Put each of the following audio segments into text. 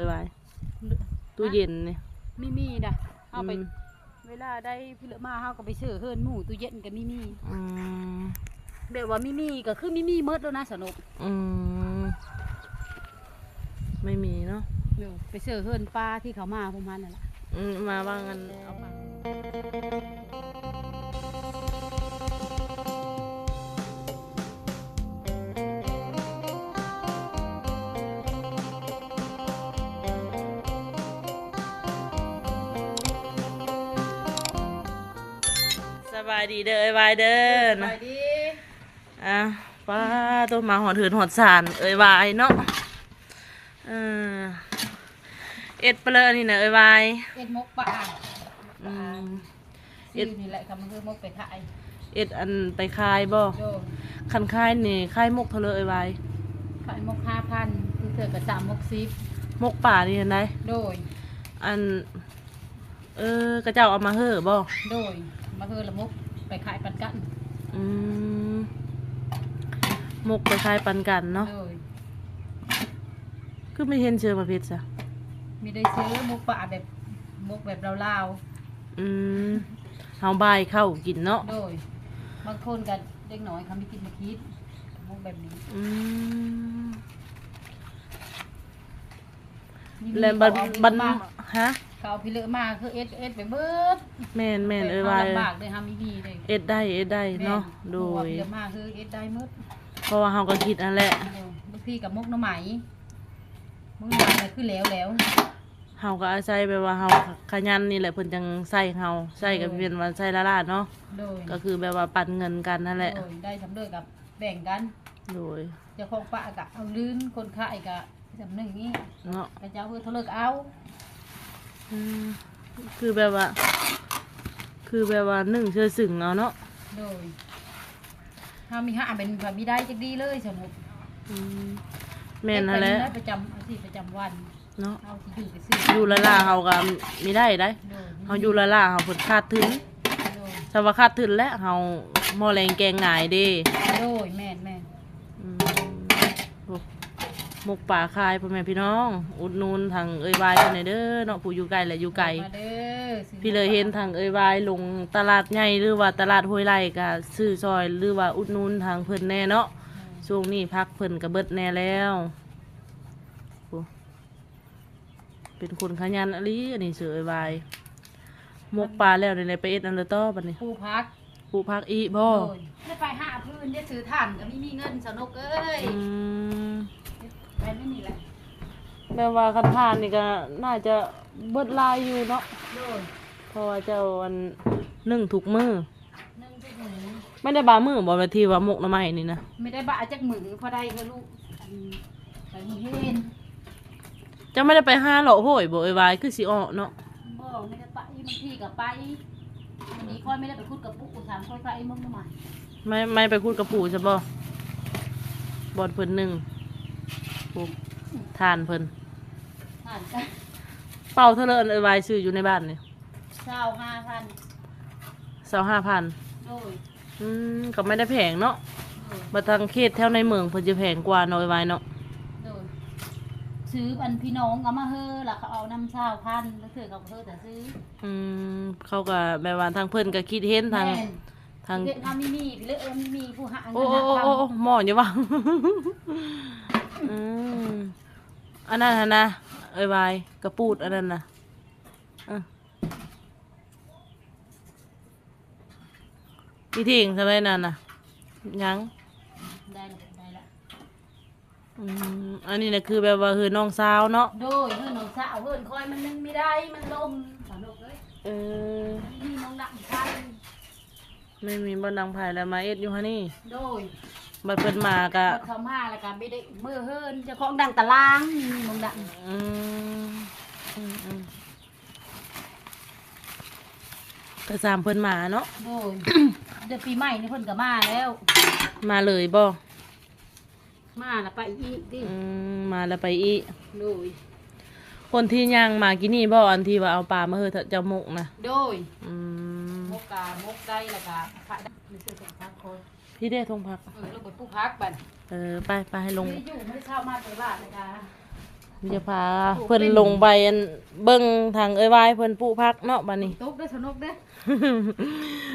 ไปไว้ตู้เย็นนี่มีมีด่ะเอาไปอืมเวลาได้พี่เลอะมาเฮาก็ไปซื้อเฮิรนหมูตู้เย็นก็มีมีอืมแบบว่ามีมีก็คือมีมีเมดแล้วนะสนุกอืมไม่มีเนาะเดี๋ยวไปซื้อเฮิรนปลาที่เขามาประมาณนั่นแหละอืมมาว่างันเอามาายดีเด้อไอ้บายเด้อไปนะดีอะป้าตัวมาหอดหืนหอดสารเอ้ยวายเนาะเออเอ็ดเปลือนี่นะเอ้ยวายเอ็ดมกปลาอืมซื้อนี่แหละคำมันคือมกไปขายเอ็ดอันไปคายบ่โดคันคายนี่คายมกเทะเลเอ้ยวายขายมกห้าพันคือเธอกับสามมกซิบมกป่านี่เห็นไหมโดย อัน เออกระเจ้าเอามาเห่อบ่โดยมาคือละมก ไปขายปันกันอืมมกไปคายปันกันเนาะโดยคือไม่เห็นเชื่อมาเพชรซะมีได้ซื้อมกปลาแบบมกแบบลาวอืมเฮาบายเข้ากินเนาะๆโดยบางคนกับเด็กน้อยเขาไม่กินมาคิดมกแบบนี้อืมนี่แล้วบันเขาเอาบันมาฮะ เขาเอาพี่เลอะมาคือเอ็ดเอ็ดไปเบิดแม่นแม่นเอ้ยแต่วายลำบากเลยฮามีมีเลยเอ็ดได้เอ็ดได้เนาะแม่โดหัวยพี่เลอะมาคือเอ็ดได้หมดเพราะว่าเฮาก็คิดอันแหละเออบางทีกับมกหน้ำไหมมึงหลังเลยคือแล้วแล้วเฮาก็อาศัยแบบว่าเฮาขยันนี่แหละเพิ่นจังใส่เฮาใส่ก็เป็นว่าใส่ละลาดเนาะโดยก็คือแบบว่าปันเงินกันนั่นแหละโดยได้สำเร็จกับแบ่งกันโดยเจ้าของปะกะเอาลื่นคนขายกะสำนึกนี้เนาะกระเจ้าเพื่อเทาเลิกเอาอืม คือแบบว่า คือแบบว่าหนึ่งเชื่อสึงเอาเนาะโดยถ้ามีห้าเป็นแบบมีได้จักดีเลยสมมติอืมแม่นนั่นแหละเฮ็ดไปได้ประจำอาชีพประจำวันเนาะเอาที่อยู่ไปซื้ออยู่ละลาเฮาก็มีได้ได้โดยเฮาอยู่ละลาเฮาเพิ่นคาดถึงโดยถ้าว่าคาดถึงแล้วเฮาหม้อแรงแกงง่ายเด้โดยแม่นแม่นอืมโอ้ หมกป่าคายพ่อแม่พี่น้อง อุดหนูนทางเอ้ยวายเพิ่นให้เด้อเนาะผู้อยู่ไกลและอยู่ไกลมาเด้อซื้อพี่เลยเห็นทางเอ้ยวายลงตลาดใหญ่หรือว่าตลาดห้วยไร่ก็ซื้อซอยหรือว่าอุดหนูนทางเพิ่นแน่เนาะช่วงนี้พักเพิ่นก็เบิดแน่แล้วโอ้เป็นคนขยันอะลีอันนี้เสือเอ้ยวายหมกปลาแล้วในไปเอ็ดอันเลอต่อบัดนี้ผู้พักปลูกผักอีบ่โดยได้ไปหาพื้นได้ซื้อถ่านก็ไม่มีเงินสนุกเอ้ย อืม ไปไม่มีแหละแม่ว่าคันทานนี่ก็น่าจะเบิดลายอยู่เนาะโดยเพราะว่าเจ้าอันนึ่งถูกมือนึ่งทุกหมูไม่ได้บามือบ่ไปที่ว่าหมกหน้ำไม้นี่นะไม่ได้บะจักหมือพอได้เธอะลูกอันไปมีเห็นเจ้าไม่ได้ไปห้าเหลาะโหยบ่เอ้ยวายคือสิออกเนาะบ่ไม่ได้ไปบางทีก็ไปวันนี้ค่อยไม่ได้ไปพูดกับปุ๊กถามค่อยไปมึงทำไมไม่ไม่ไปพูดกับปู่ใช่บ่บอดเพิ่นหนึ่ง ปุ๊บทานเพิ่นถ่านกันเป่าเท่าเลินเอ้ยวายซื้ออยู่ในบ้านนี่เช้าห้าพันเสาห้าพันโดยอืมก็ไม่ได้แพงเนาะโดยบัดทางเขตแถวในเมืองเพิ่นจะแพงกว่าเนาะเอ้ยวายเนาะโดยซื้ออันพี่น้องเอามาเฮอแล้วเขาเอาน้ำเช้าพันแล้วเธอเขาก็เฮอแต่ซื้ออืมเขาก็แบบว่าทางเพิ่นก็คิดเห็นทางแม่นทางเวียดนามมีมีพี่เลือกเออมีมีผู้หาเงิโอ้นโอ้หาโอ้คำโอ้หมออย่าว่า อืมอันนั้นน่ะนะเอ้ยวายกระปูดอันนั้นนะอะพี่ทิ้งทำไมนั่นน่ะยังได้ละได้ละอืมอันนี้นะคือแบบว่าคือน้องสาวเนาะโดยเฮือนน้องสาวเฮือนคอยมันนึงไม่ได้มันลมสนุกเลยเออนี่น้องดังพันไม่มีบนดังไผ่แล้วมาเอ็ดอยู่ฮะนี่โดย บัดเพิ่นมากะพอเขามาแล้วก็ไม่ได้เมื่อเฮือนเจ้าของดังตารางนี่น้องดังอืมอืมอืมกระซามเพิ่นมาเนาะโดย เดือนปีใหม่นี่เพิ่นก็มาแล้ว มาเลยบ่มาแล้วไปอีกดิอืมมาแล้วไปอีกโดย คนที่ย่างมากินนี่บ่อันที่ว่าเอาปลามาเฮอเจ้าหมกนะโดยอืมมกกามกได้แล้วก็พระได้ไม่ใช่สงพักคน พี่ได้ทงผัก เออแล้วก็ผู้พักบัดเออ ไปไปให้ลง ไม่ได้อยู่ไม่ได้เข้ามาแต่บ้านนะคะจะพาเพิ่นลงไปอันเบิ่งทางเอ้ยวายเพิ่นปลูกพักเนาะบัดนี้ ตกได้อสนุกเด้อ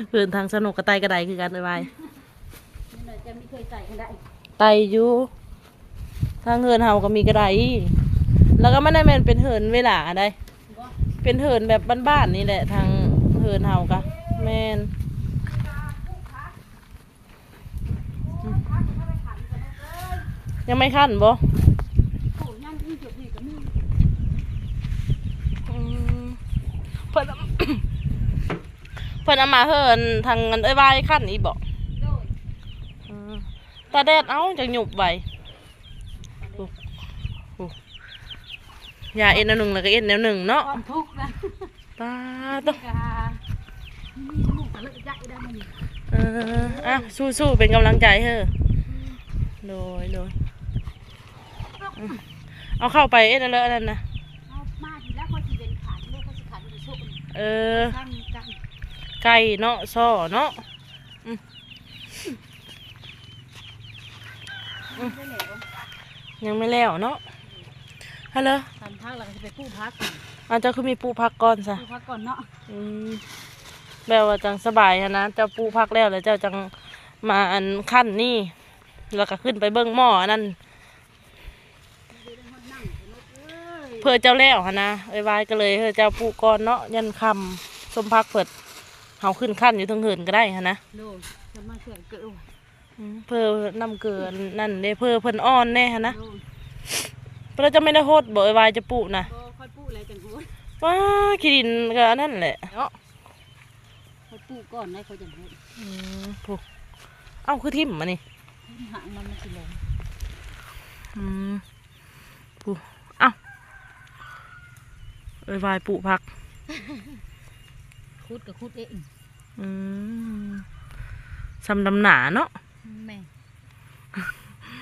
เพิ่นทางสนุกกระไตกระไดคือกันเอ้ยวาย นี่น่ะจะไม่เคยใส่กันได้ไตอยู่ทางเหินเฮาก็มีกระไดแล้วก็มันได้แม่นเป็นเหินเวลาได้บ่เป็นเหินแบบบ้านๆนี่แหละ ทางเหินเฮากะแม่น ยังไม่ขั้นบ่โอ้ยังอีจุดนี่ก็มีอืมเพิ่น เพิ่นเอามาเหินทางอันเอ้ยวายขั้นอีกบ่โดยอืมตาแดดเอ้าจังหยุบไว้โอ้โหยาเอ็นแนวหนึ่งแล้วก็เอ็นแนวหนึ่งเนาะความทุกข์นะตาต้กามีลูกกะเลยใจได้มันนี่เอออะสู้ๆเป็นกำลังใจเฮ้อโดยโดยอืม เอาเข้าไปเอ็นเลอะนั่นนะเอามาทีแล้วเขาสิเป็นขาดลูกเขาสิขาดอยู่โชคเออตั้งกันไก่เนาะซ่อเนาะได้แล้วยังไม่แล้วเนาะฮัลโหลทำพักแล้วก็จะไปกู้พักอาจจะคือมีปูพักก่อนซะกู้พักก่อนเนาะอืมแบบว่าจังสบายหั้นนะเจ้าปูพักแล้วแล้วเจ้าจังมาอันขั้นนี่แล้วก็ขึ้นไปเบิ้งหม้ออันนั่น เพื่อเจ้าแล้วหั้นนะไอ้วายก็เลยเฮ้ยเจ้าปูก่อนเนาะยันคำสมพักเปิดเฮาขึ้นขั้นอยู่เทั้งเหินก็ได้หั้นนะโดนจะมาเกิดเกิดอืมเพื่อนำเกินนั่นเด้เพื่อเพิ่นอ้อนแน่หั้นนะโดนเพื่อจะไม่ได้โหดบ่ไอ้วายจะปูนะก็ค่อยปูอะไรจังหัวว้าขี้ดินก็อันนั่นแหละเนาะค่อยปูก่อนได้ค่อยจังหัวอืมผูเอ้าคือทิ่มมานี่หางมันมันสิลงอืมปูเอ้า เอ้ยวายปูพัก คุดกับคุดเองอืมซำดำหนาเนาะแม่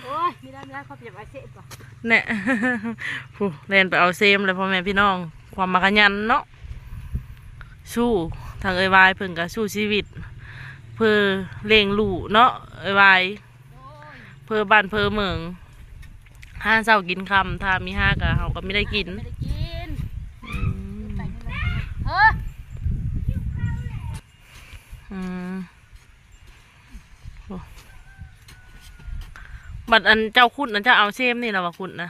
โอ้ยไม่ได้ไม่ได้เขาเปรียบไอเสพป่ะเนี่ยผู้เล่นไปเอาเซมเลยพ่อแม่พี่น้อง ความมากันยันเนาะสู้ทางเอ้ยวายเพิ่งก็สู้ชีวิต เพื่อเลี้ยงลูกเนาะเอ้ยวายโอ้ยเพื่อบ้านเพื่อเมืองห้าเช้ากินคำถ้ามีห้าก็เขาก็ไม่ได้กิน ไม่ได้กิน อืม ไปนี่เลยเฮ้ย อืมโอ้บัดอันเจ้าคุณอันเจ้าเอาเซมนี่แหละว่าคุณนะ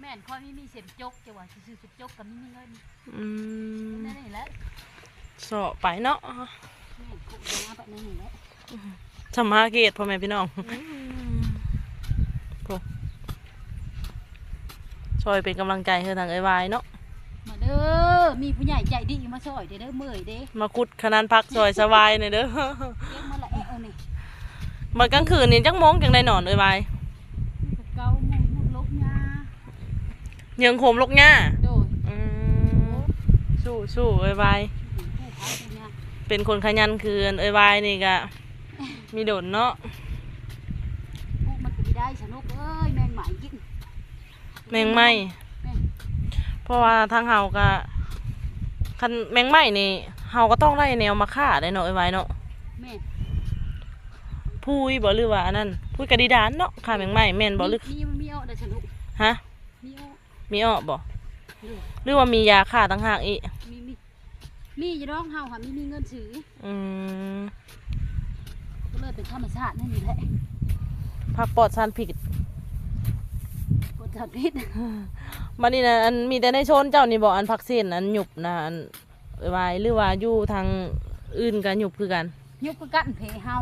แม่นคอยไม่มีเสียมจกจะว่าซื้อสุดจกกับไม่มีเงินอืมนั่นนี่แหละสอไปเนาะแม่นคุยมาแบบนั้นนี่แหละสมมาเกตพ่อแม่พี่น้องโอ้ช่วยเป็นกำลังใจให้ทางไอ้วายเนาะมาเด้ อมีผู้ใหญ่ใจดีมาช่วยเด้อเด้อเมื่อยเด้มาคุดขนาดพักซอยสบายหน่อยเด้อเลี้ยงมาละแอะเอานี่บัดกลางคืนนี่จักโมงจังได้นอนเอ้ยวายเกาหมุนมุดลบยายังโคมลกหญ้าโดยอืมสู้สู้เอ้ยวายผู้พักเนี่ยเป็นคนขยันคืนเอ้ยวายนี่ก็มีโดนเนาะผู้มันก็ไม่ได้สนุกเอ้ยแมงหมายกินแมงไหม้แม่นเพราะว่าทางเฮาก็ คันแมงไหม้นี่เฮาก็ต้องได้แนวมาฆ่าได้เนาะเอ้ยวายเนาะแม่นพุยบ่หรือว่าอันนั้นพุยกระดิดานเนาะฆ่าแมงไหม้แม่นบ่หรือมีมันมีเอาได้สนุกฮะมีเอามีอ้อบ่เด้อหรือว่ามียาฆ่าต่างหากอีกมีมีมีอยู่ร้องเฮาค่ะมีมีเงินซื้ออืมก็เลยเป็นธรรมชาตินั่นนี่แหละผักปลอดสารพิษ กดจัดพิษบัดนี้นะอันมีแต่ในโซนเจ้านี่บ่อันผักเส้นอันหยุบนะอันเอ้ยวายหรือว่าอยู่ทางอื่นก็หยุบคือกันยกกกันเพเฮา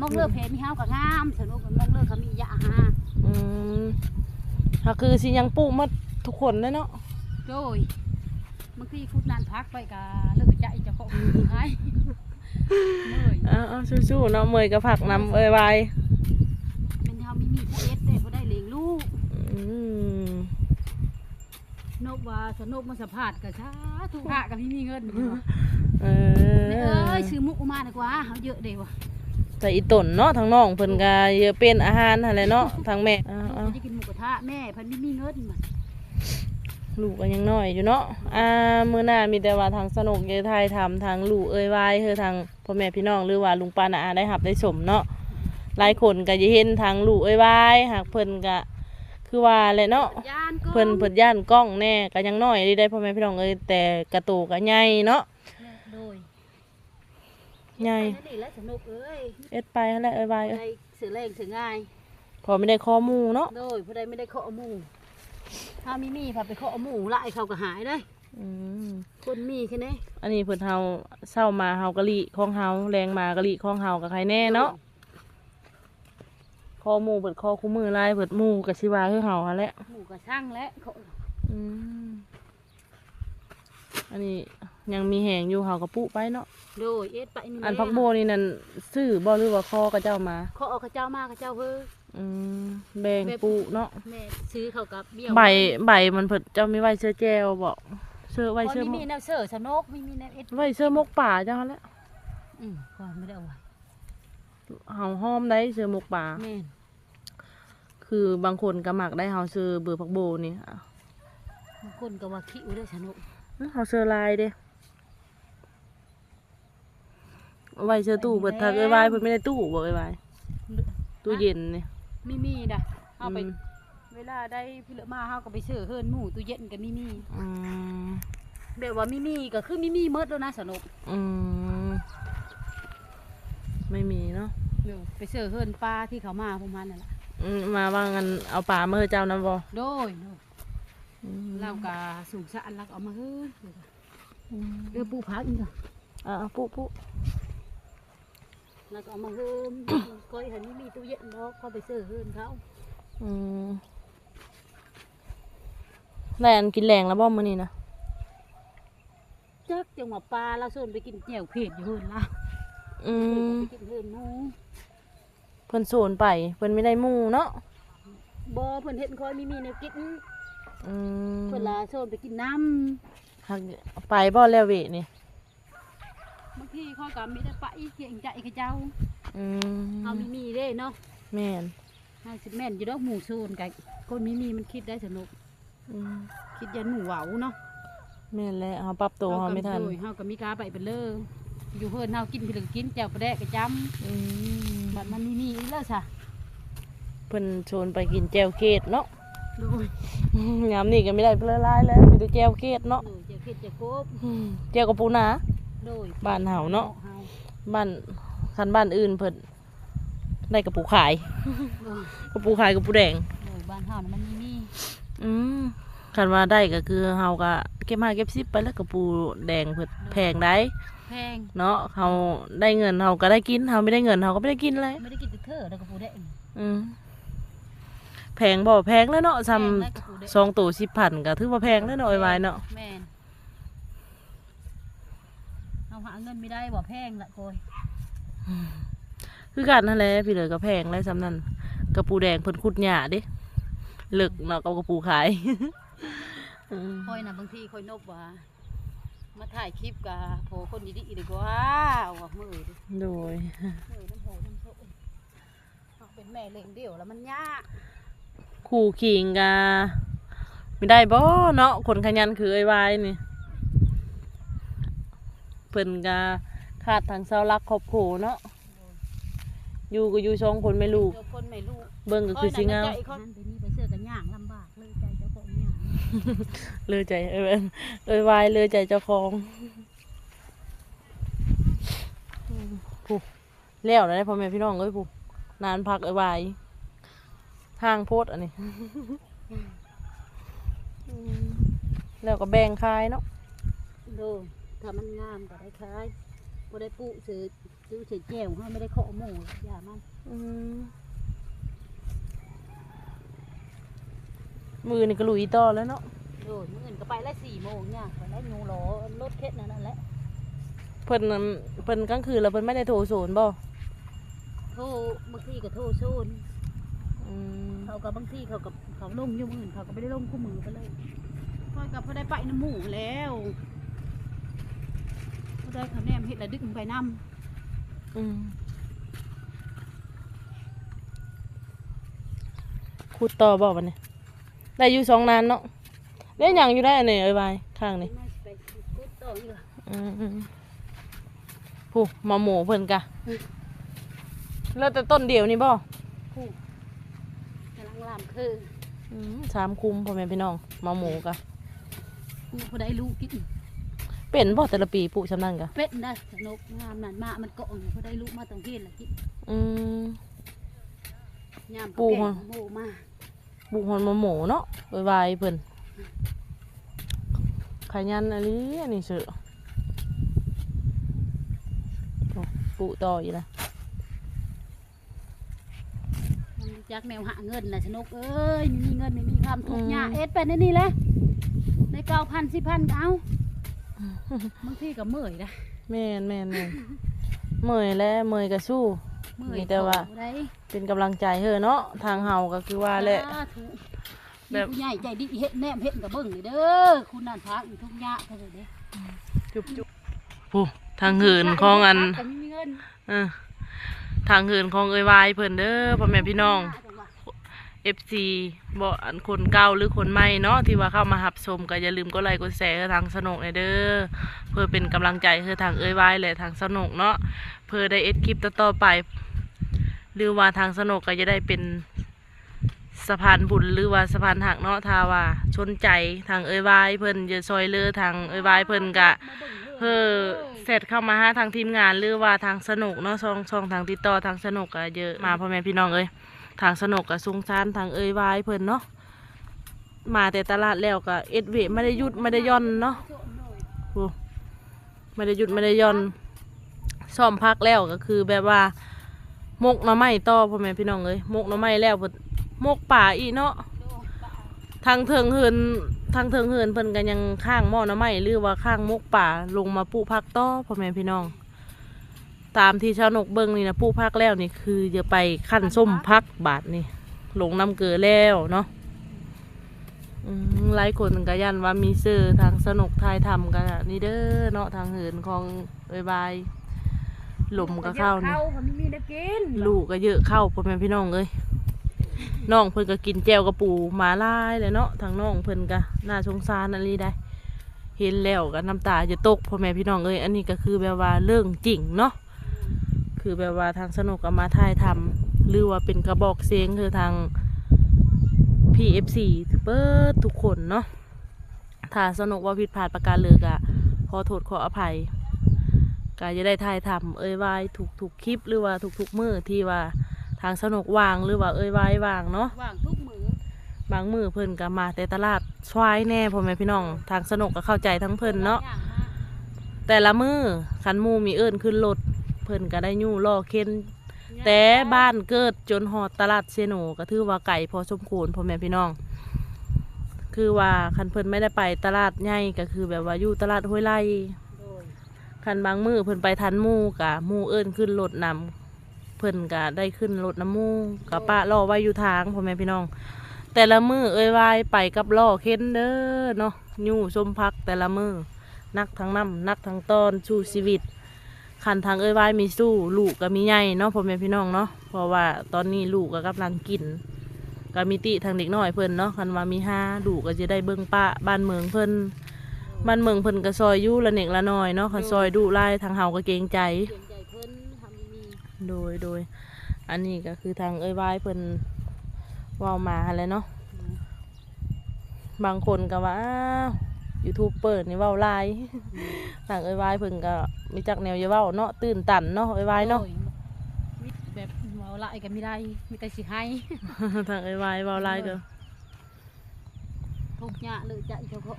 มองเลือกเพมีเฮาก็งามสนุกกับมองเลือกเขามียาหาอืมก็คือสิยังปลูกหมาทุกคนเลยเนาะโดยเมื่อกี้ฟุตนานพักไปกะเลิกใจเจะของหายเมื่อยเอาเอาสู้ๆเนาะเมยกับผักนำเอ้ยวายเป็นเฮาไม่มีผู้เอสได้บ่ได้เลี้ยงลูก อืม นกว่าสนุกมาสัมภาษณ์กะช้าทุกหะกับพี่มีเงินเอเอ้อยซื้อมุกมาดีกว่าเฮาเยอะเด้ว่ะแต่อีต้นเนาะทางน้องเพิ่นก็เยอะเป็นอาหารอะไรเนาะทางแม่เอาลูกเอาเพิ่นจะกินหมูกระทะแม่เพิ่นไม่มีเงินมันลูกก็ยังน้อยอยู่เนาะอ่ามื้อหน้ามีแต่ว่าทางสนุกเยอะไทยทำทางลูกเอ้ยวายคือทางพ่อแม่พี่น้องหรือว่าลุงป้าน้าอาได้หับได้สมเนาะหลายคนก็จะเห็นทางลูกเอ้ยวายหากเพิ่นก็ คือว่าแหละเนาะย่านก็เพิ่นเพิ่นย่านกล้องแน่ก็ยังน้อยได้ได้พ่อแม่พี่น้องเอ้ยแต่กระตูก็ใหญ่เนาะโดยใหญ่ไปนั่นนี่แหละสนุกเอ้ยเอ็ดไปนั่นแหละเอ้ยบายผู้เอ้ยใดสื่อแรงสื่อง่ายพอไม่ได้ข้อมูลเนาะโดยผู้ใดไม่ได้เคาะหมู่ถ้ามีมีพาไปเคาะหมู่ไล่เขาก็หายเลยอืมคนมีแค่นี้อันนี้เพิ่นเฮาเศร้ามาเฮากะลิของเฮาแรงมากะลิของเฮากับใครแน่เนาะข้ อหมูเปิดข้อคู่มือลายเปิดหมูกับชิวาคือเฮาหั่นแหละหมู่ก็ช่างและเขาอืมอันนี้ยังมีแหงอยู่เฮากระปุไปเนาะ โดยเอ็ดไปนี่อันพักโบนี่นั่นซื้อบ่หรือว่าข้อกระเจ้ามา เขาเอาข้าเจ้ามาข้าเจ้าเฮ้ออืมแบ่งปุเนาะ แม่ซื้อเขากับเบี้ยวใบใบมันเผิดเจ้ามีไว้เสื้อแจวบอกเสื้อไว้ไว้เสื้อมีมมีกแนวเสือสนกมีมีแนวเอ็ดไว้เสื้อมกป่าเจ้าหั่นแหล้วอืมก่อนไม่ได้เอาไว้เฮาห้อมได้เสื้อมกป่า แม่น คือบางคนก็มักได้เฮาซื้อเบอร์พักโบนี่อะบางคนก็ว่าขี้อุ้ยได้สนุกเฮาซื้อลายเด้เอาไว้เสื้อตู้เปิดทักเอ้ยไว้เพิ่นไม่ได้ตู้บอกเอ้ยไว้ตู้เย็นนี่มีมีด่ะเอาไปอืมเวลาได้พี่เหลือมาเฮาก็ไปซื้อเฮิรนหมูตู้เย็นก็มีมีอืมแบบว่ามีมีก็คือมีมีเมดแล้วนะสนุกอืมไม่มีเนาะเดี๋ยวไปซื้อเฮิรนปลาที่เขามาประมาณนั่นแหละ อืมมาว่างันเอาป่ามาให้เจ้านํบ่โดยโดยอืมเราก็สูงสะอันลักเอามาเฮิรนอืมเดือปูพักอีกอะอะเอาปุ๊ปุ๊แล้วก็เอามาเฮิรนก้อยเห็นมีมีตู้เย็นเนาะเขาไปซื้อเฮิรนเขาอืมได้อันกินแรงแล้วบ่มื้อนี้นะจักจังหวะปลาเราส่วนไปกินแจ่วเผ็ดอยู่เฮิรนละอืมไปกินเฮิรนหมู เพิ่นโซนไปเพิ่นไม่ได้หมู่เนาะบ่เพิ่นเห็นคอยมีมีแนวกินอืมเพิ่นลาส่วนไปกินน้หักไปบ่แล้วเวนี่ำบางทีคอยก็มีแต่ไปเกียงใจกับเจ้าอืมเอามีมีเด้เนาะแม่นห้าสิบแม่นอยู่ดอกหมูโซนกันคนมีมีมันคิดได้สนุก อืมคิดยันหมูเหวาเนาะแม่นแล้วเฮาปรับตัวเฮาไม่ทันโดยเฮาก็มีกาไปเป็นเลยอยู่เพิ่นเฮากินพี่ลึงกินแจ่วปลาแดกกระจอืมำ บัดมันมีมีอีกแล้วซะเพิ่นโซนไปกินแจวเกตเนาะโดยยามนี้ก็ไม่ได้เปลือลายแล้วมีแต่แจวเกตเนาะโดยจะคิดจะโกบอืมแจวกับปูนาโดยบ้านเฮาเนาะเฮาบ้านคันบ้านอื่นเพิ่นได้กับปูขายโดยกับปูขายกับปูแดง โดยบ้านเฮานะมันมีมีอืมคันว่าได้ก็คือเฮาก็เก็บห้าเก็บสิบไปแล้วกับปูแดงเพิ่นแพงได้ แพงเนาะเฮาได้เงินเฮาก็ได้กินเฮาไม่ได้เงินเฮาก็ไม่ได้กินเลยไม่ได้กินแต่เธอแล้วก็ปูแดงอืมแพงบ่แพงแล้วเนาะซ้แพงแล้วก็ปูแดงำสองตัวสิบพันก็ถือว่าแพงแล้วเนาะไอ้วายเนาะแม่นเอาหาเงินไม่ได้บ่แพงละโกยคือกันนั่นแหละพี่เลยก็แพงแล้วซ้ำนั่นกระปูแดงเพิ่นขุดหญ้าเด้เลิกเนาะกับกระปูขายอืมคอยนะบางทีคอยนบว่า มาถ่ายคลิปกับโผคนดีๆดีกว่าว่ามือดิโดยมือน้ำโผน้ำโผเอาเป็นแม่เลี้ยงเดี่ยวแล้วมันยากคู่ขิงกะไม่ได้บ่เนาะคนขยันคือไอ้วายนี่เพิ่นกะขาดทางเสาหลักครอบครัวเนาะอยู่ก็อยู่สองคนไม่ลูกเจ้าคนไม่รู้เบิ่งก็คือสิเงา เลือใจเอ้ยเอ้ยวายเลือใจเจ้าของอืมผู้แล้วนะพ่อแม่พี่น้องเอ้ยผู้นานพักไอ้ยวายทางโพดอันนี้อืมแล้วก็แบ่งคายเนาะดูถ้ามันงามก็ได้คล้ายพอได้ปุซื้อซื้อเศษแก้วให้ไม่ได้เคาะหมูอย่ามัน อืม มือนี่ก็ลุยต่อแล้วเนาะดูมื่ออื่นก็ไปแล้วสี่โมงเนี่ยไปแล้วยูโรรถเค็ดนั่นแหละเพิ่นนั่นเพิ่นกลางคืนแล้วเพิ่นไม่ได้โทรโซนบ่โทรบางทีก็โทรโซนอืมเขากับบางทีเขากับเขาลงอยุ่งอื่นเขาก็ไม่ได้ลงคู่มือไปเลยคอยกับพอได้ไปน้ำหมูแล้วพอได้เขาแนมเห็ดละดึกไปน้อืมขุดต่อบ่บัดนี้ ได้อยู่สองนานเนาะได้หยังอยู่ได้อันนี้เอ้ยวายข้างำนี้ไม่ไปกุดต่ออีกเหรออืมผู้มาหมูเพิ่นกะแล้วแต่ต้นเดียวนี่บ่ผู้กำลังลามคืออืมสามคุมพ่อแม่พี่น้องมาหมูกะผู้ใดรู้กินเป็นบ่แต่ละปีปลูกชำนั่นกะเป็ดได้สนุกงามนั่นมามันเกาะเนี่ยผู้ใดรู้มาต้องเฮ็ดละกินอืมยามปูเขามา แก่โหมาปลูกหอนมาหมูเนาะไวๆเพิ่นขยันอะไรอันนี้เสือโอ้ปลูกต่ออีกนะมันรู้จักแนวหาเงินน่ะสนุกเอ้ยไม่มีเงินไม่มีคำทุกข์ยากเอ็ดไปในนี่แหละในเก้าพันสิพันก็เอาบางทีก็เมื่อยนะแม่นแม่นแม่นเมื่อยแล้วเมื่อยก็สู้เมื่อยมีแต่ว่าผู้ใดเป็นกำลังใจเฮ้อเนาะทางเฮาก็คือว่าแหละ สาธุแบบมีผู้ใหญ่ใจดีเฮ็ดแนมเฮ็ดกับเบิ่งนี่เด้อคุณนั่นพักอีกทุกยะเท่านั้นเด้จุบจุบโอ้ทางเหินของอันก็มีเงินเออทางเหินของเอ้ยวายเพิ่นเด้อพ่อแม่พี่น้อง FC บ่อันคนเก่าหรือคนใหม่เนาะที่ว่าเข้ามาหับชมก็อย่าลืมกดไลค์กดแชร์ให้ทางสนุกหน่อยเด้อเพื่อเป็นกำลังใจให้ทางเอ้ยวายและทางสนุกเนาะเพื่อได้เอ็ดคลิปต่อๆไป หรือว่าทางสนุกก็จะได้เป็นสะพานบุญหรือว่าสะพานหักเนาะถ้าว่าชนใจทางเอยวายเพิ่นจะซอยเลือทางเอยวายเพิ่นกะเพื่อเสร็จเข้ามาหาทางทีมงานหรือว่าทางสนุกเนาะช่องช่องทางติดต่อทางสนุกก็เยอะมาพ่อแม่พี่น้องเอ้ยทางสนุกกับซุงซานทางเอยวายเพิ่นเนาะมาแต่ตลาดแล้วก็เอ็ดเวไม่ได้หยุดไม่ได้ย่อนเนาะไม่ได้หยุดไม่ได้ย่อนซ่อมพักแล้วก็คือแบบว่า มกหน้ำไม้ต่อพ่อแม่พี่น้องเอ้ยมกหน้ำไม้แล้วเพิ่นมกป่าอีกเนาะทางเทิงเหินทางเทิงเหินเพิ่นกันยังข้างหม้อน้ำไหม้หรือว่าข้างมกป่าลงมาปลูกพักต่อพ่อแม่พี่น้อง ตามที่ชาวนกเบิ้งนี่นะปลูกพักแล้วนี่คือจะไปขั้นส้มพักบาทนี่ลงน้ำเกลือแล้วเนาะหลายคนก็ยันว่ามีเสื้อทางสนุกทายทำกันนี่เด้อเนาะทางเหินของเอ้ยบาย ลมก็เข้านี่เข้าเขาไม่มีได้กินลูกก็เยอะเข้าพ่อแม่พี่น้องเอ้ยน้องเพิ่นก็กินแจวกระปูหมาลายเลยเนาะทางน้องเพิ่นก็น่าสงสารอะไรได้ เห็นแล้วก็น้ำตาจะตกพ่อแม่พี่น้องเอ้ยอันนี้ก็คือแบบว่าเรื่องจริงเนาะคือแบบว่าทางสนุกก็มาถ่ายทำหรือว่าเป็นกระบอกเสียงคือทาง PFC เปิดทุกคนเนาะถ้าสนุกว่าผิดพลาดประการเลยก็ขอโทษขออภัย ก็จะได้ถ่ายทำเอ้ยวายถูกถูกๆคลิปหรือว่าถูกทุกๆมือที่ว่าทางสนุกวางหรือว่าเอ้ยวายวางเนาะว่างทุกมือบางมือเพิ่นก็มาแต่ตลาดชวายแน่พ่อแม่พี่น้อง ทางสนุกก็เข้าใจทั้งเพิ่นเนาะย่างมากแต่ละมือคันหมูมีเอิ้นขึ้นรถเพิ่นก็ได้ยู่ล่อเค้นแต่บ้านเกิดจนหอดตลาดเซโนก็ถือว่าไก่พอสมควรพ่อแม่พี่น้อง คือว่าคันเพิ่นไม่ได้ไปตลาดใหญ่ก็คือแบบว่าอยู่ตลาดห้วยไร่โดย คันบางมือเพิ่นไปทันมู่กะมู่เอิ้นขึ้นรถนำเพิ่นกะได้ขึ้นรถน้ำมู่กะปะรอไว้อยู่ทางพ่อแม่พี่น้อง แต่ละมือเอ้ยวายไปกับล่อเค้นเด้อเนาะยู่สมพักแต่ละมือนักทั้งน้ำนักทั้งตอนสู้ชีวิตคันทางเอ้ยวายมีสู้ลูกก็มีใหญ่เนาะพ่อแม่พี่น้องเนาะเพราะว่าตอนนี้ลูกก็กำลังกินก็มีติทางเด็กน้อยเพิ่นเนาะคันว่ามีห้าลูกก็จะได้เบิ่งป้าบ้านเมืองเพิ่น บ้านเมืองเพิ่นก็ซอยอยู่ละเน็กละน้อยเนาะคันซอยดุไล่ทางเฮาก็เกรงใจเปลี่ยนใจเพิ่นทำมีโดยโดย อันนี้ก็คือทางเอ้ยวายเพิ่นเว้ามาหั่นแหละเนาะบางคนก็ว่ายูทูบเปิดนี่เว้าหลายทางเอ้ยวายเพิ่นก็มีจักแนวอย่าเว้าเนาะตื่นตันเนาะเอ้ยวายเนาะโดมีแบบเมาละก็ไม่ได้มีแต่สิให้ทางเอ้ยวายเว้าหลายก็ทุกยะเลยจะเฉพาะ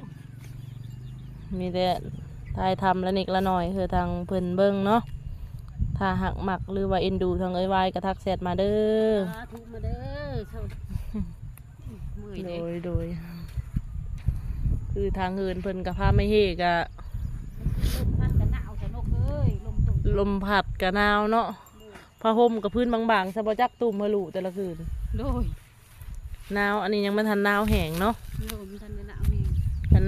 มีแต่ทายทำละเน็กละน้อยคือทางเพิ่นเบิ่งเนาะถ้าหักหมักหรือว่าเอ็นดูทางเอ้ยวายก็ทักแชทมาเด้อสาธุมาเด้อเชิญเมื่อยโดเด้ยโดยคือทางเหินเพิ่นกับพาไม่เฮกะลมพัดกันหนาวสนุกเอ้ยลมตกลมพัดกะหนาวเนาะผ้าห่มกับพื้นบางๆสบจักตุ่มฮะลูแต่ละคืนโดยหนาวอันนี้ยังไม่ทันหนาวแห้งเนาะโดยมันทันกันหนาวนี่ทัน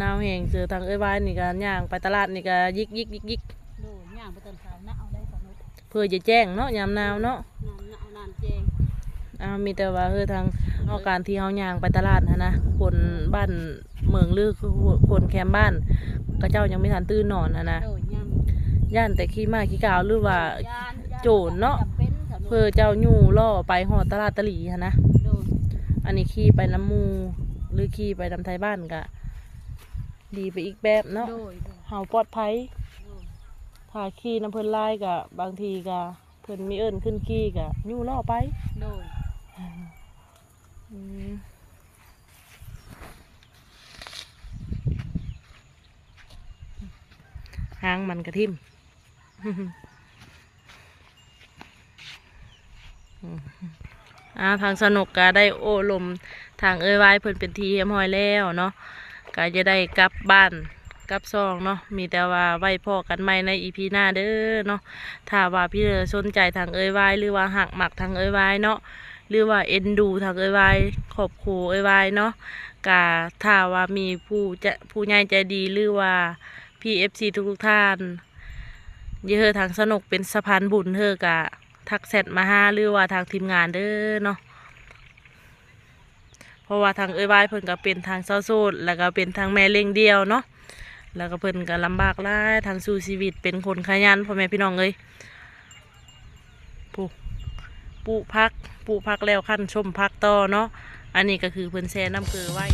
หนาวแห้งเจอทางเอ้ยวายนี่ก็ย่างไปตลาดนี่ก็ยิกยิกยิกยิกโดยย่างไปตอนเช้าหนาวได้สนุกเพื่อจะแจ้งเนาะยามหนาวเนาะนานหนาวนานแจงอ่ามีแต่ว่าเออทางเอาการที่เฮาย่างไปตลาดนะนะคนบ้านเมืองลือคือคนแคมป์บ้านก็เจ้ายังไม่ทันตื่นนอนนะนะโดยย่างย่านแต่ขี้มาขี้กาวหรือว่า ย่านย่านโจรเนาะ จำเป็นสนุกเพื่อเจ้ายู่ล่อไปหอดตลาดตะหลีหั้นนะ โดยอันนี้ขี่ไปน้ำหมูหรือขี่ไปน้ำไทยบ้านก็ ดีไปอีกแบบเนาะโดยโดย เฮาปลอดภัยโดยถ้าขี่น้ำเพิ่นไล่ก็บางทีก็เพิ่นมีเอิ้นขึ้นขี่ก็ยู่ล่อไปโดย อืมหางมันกระทิ่มอ่าทางสนุกก็ได้โอ้ลมทางเอ้ยไว้เพิ่นเป็นทีเฮียมหอยแล้วเนาะ ก็จะได้กลับบ้านกลับซองเนาะมีแต่ว่าไว้พอกันใหม่ในอีพีหน้าเด้อเนาะถ้าว่าพี่เด้อสนใจทางเอ้ยไว้หรือว่าหักหมักทางเอ้ยไว้เนาะหรือว่าเอ็นดูทางเอ้ยไว้ขอบครูเอ้ยไว้เนาะกาถ้าว่ามีผู้จะผู้ใหญ่ใจดีหรือว่าพีเอฟซีทุกท่านเยอะทางสนุกเป็นสะพานบุญเธอกะทักแชทมาห้าหรือว่าทางทีมงานเด้อเนาะ ราะว่าทางเอ้ยบายเพิ่นก็เป็นทางเศร้าโซดแล้วก็เป็นทางแม่เลี้ยงเดียวเนาะแล้วก็เพิ่นก็ลำบากหลายทางสู้ชีวิตเป็นคนขยันพ่อแม่พี่น้องเอ้ยปูปูพักปูพักแล้วขั้นชมพักต่อเนาะอันนี้ก็คือเพิ่นแช่น้ำเกลือไว้